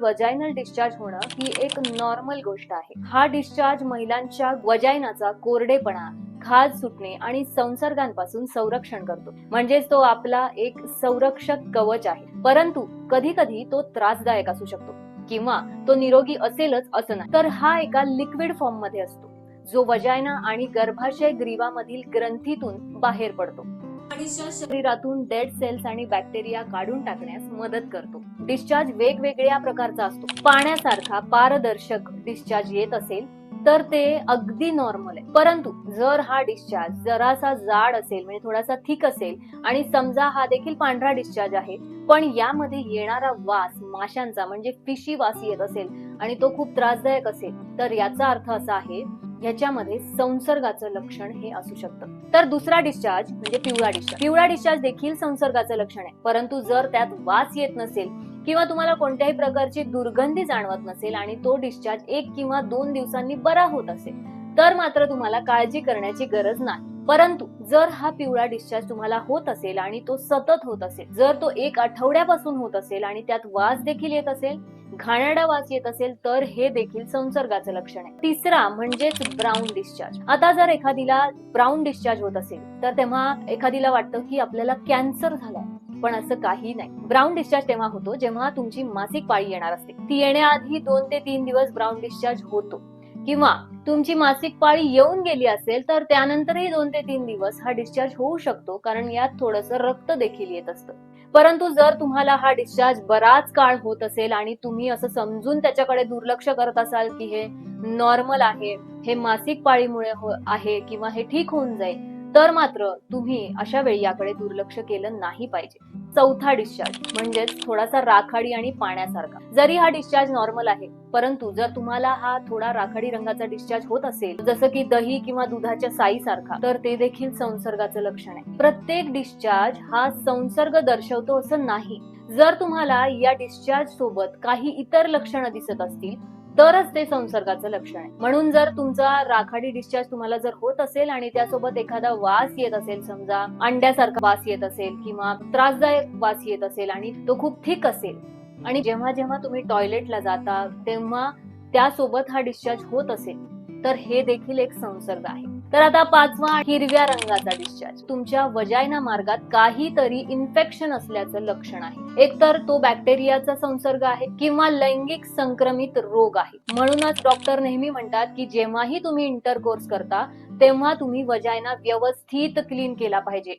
Vaginal discharge होणं ही एक normal गोष्ट आहे. हा डिस्चार्ज महिलांच्या वजायनाचा कोरडेपणा खाज सुटणे आणि संसर्गांपासून संरक्षण करतो. म्हणजेच तो आपला एक संरक्षक कवच आहे. परंतु कधी कधी तो त्रासदायक असू शकतो किंवा तो निरोगी असेलच असं नाही. तर हा एका लिक्विड फॉर्ममध्ये असतो जो वजायना आणि गर्भाशय ग्रीवामधील ग्रंथीतून बाहेर पडतो. शरीरातून डेड सेल्स आणि बॅक्टेरिया काढून टाकण्यास मदत करतो. डिस्चार्ज वेगवेगळ्या प्रकारचा असतो. पाण्यासारखा पारदर्शक डिस्चार्ज येत असेल तर ते अगदी नॉर्मल आहे. परंतु जर हा डिस्चार्ज जरासा जाड असेल म्हणजे थोडासा थिक असेल आणि समजा हा देखील पांढरा डिस्चार्ज आहे पण यामध्ये येणारा वास माशांचा म्हणजे फिशी वास येत असेल आणि तो खूप त्रासदायक असेल तर याचा अर्थ असा आहे ह्याच्यामध्ये संसर्गाचं लक्षण हे असू शकतं. तर दुसरा डिस्चार्ज म्हणजे पिवळा डिस्चार्ज पिवळा डिस्चार्ज देखील संसर्गाचं लक्षण आहे. परंतु जर त्यात वास येत नसेल किंवा तुम्हाला कोणत्याही प्रकारची दुर्गंधी जाणवत नसेल आणि तो डिस्चार्ज एक किंवा दोन दिवसांनी बरा होत असेल तर मात्र तुम्हाला काळजी करण्याची गरज नाही. परंतु जर हा पिवळा डिस्चार्ज तुम्हाला होत असेल आणि तो सतत होत असेल जर तो एक आठवड्यापासून होत असेल आणि त्यात वास देखील येत असेल घाणेरडा वास येत असेल तर हे देखील संसर्गाचं लक्षण आहे. तिसरा म्हणजेच ब्राऊन डिस्चार्ज आता जर एखादीला ब्राऊन डिस्चार्ज होत असेल तर तेव्हा एखादीला वाटतं की आपल्याला कॅन्सर झालाय पण असं काही नाही. ब्राऊन डिस्चार्ज तेव्हा होतो जेव्हा तुमची मासिक पाळी येणार असते. ती येण्याआधी दोन ते तीन दिवस ब्राऊन डिस्चार्ज होतो. किंवा तुमची मासिक पाळी येऊन गेली असेल तर त्यानंतरही दोन ते तीन दिवस हा डिस्चार्ज होऊ शकतो कारण यात थोडंसं रक्त देखील येत असतं. परंतु जर तुम्हाला हा डिस्चार्ज बराच काळ होत असेल आणि तुम्ही असं समजून त्याच्याकडे दुर्लक्ष करत असाल की हे नॉर्मल आहे हे मासिक पाळीमुळे हो- आहे किंवा हे ठीक होऊन जाईल तर मात्र तुम्ही अशा वेळी याकडे दुर्लक्ष केलं नाही पाहिजे. चौथा डिस्चार्ज म्हणजेच थोडासा राखाडी आणि पाण्यासारखा. जरी हा डिस्चार्ज नॉर्मल आहे परंतु जर तुम्हाला हा थोडा राखाडी रंगाचा डिस्चार्ज होत असेल जसं की दही किंवा दुधाच्या साईसारखा तर ते देखील संसर्गाचं लक्षण आहे. प्रत्येक डिस्चार्ज हा संसर्ग दर्शवतो असं नाही. जर तुम्हाला या डिस्चार्ज सोबत काही इतर लक्षणं दिसत असतील तरच ते संसर्गाचं लक्षण आहे. म्हणून जर तुमचा राखाडी डिस्चार्ज तुम्हाला जर होत असेल आणि त्यासोबत एखादा वास येत असेल समजा अंड्यासारखा वास येत असेल किंवा त्रासदायक वास येत असेल आणि तो खूप थिक असेल आणि जेव्हा जेव्हा तुम्ही टॉयलेटला जाता तेव्हा त्यासोबत हा डिस्चार्ज होत असेल तर हे देखील एक संसर्ग आहे. तर आता पाचवा हिरव्या रंगाचा डिस्चार्ज तुमच्या वजायना मार्गात काहीतरी इन्फेक्शन असल्याचं लक्षण आहे. एकतर तो बॅक्टेरियाचा संसर्ग आहे किंवा लैंगिक संक्रमित रोग आहे. म्हणूनच डॉक्टर नेहमी म्हणतात की जेव्हाही तुम्ही इंटरकोर्स करता तेव्हा तुम्ही वजायना व्यवस्थित क्लीन केला पाहिजे.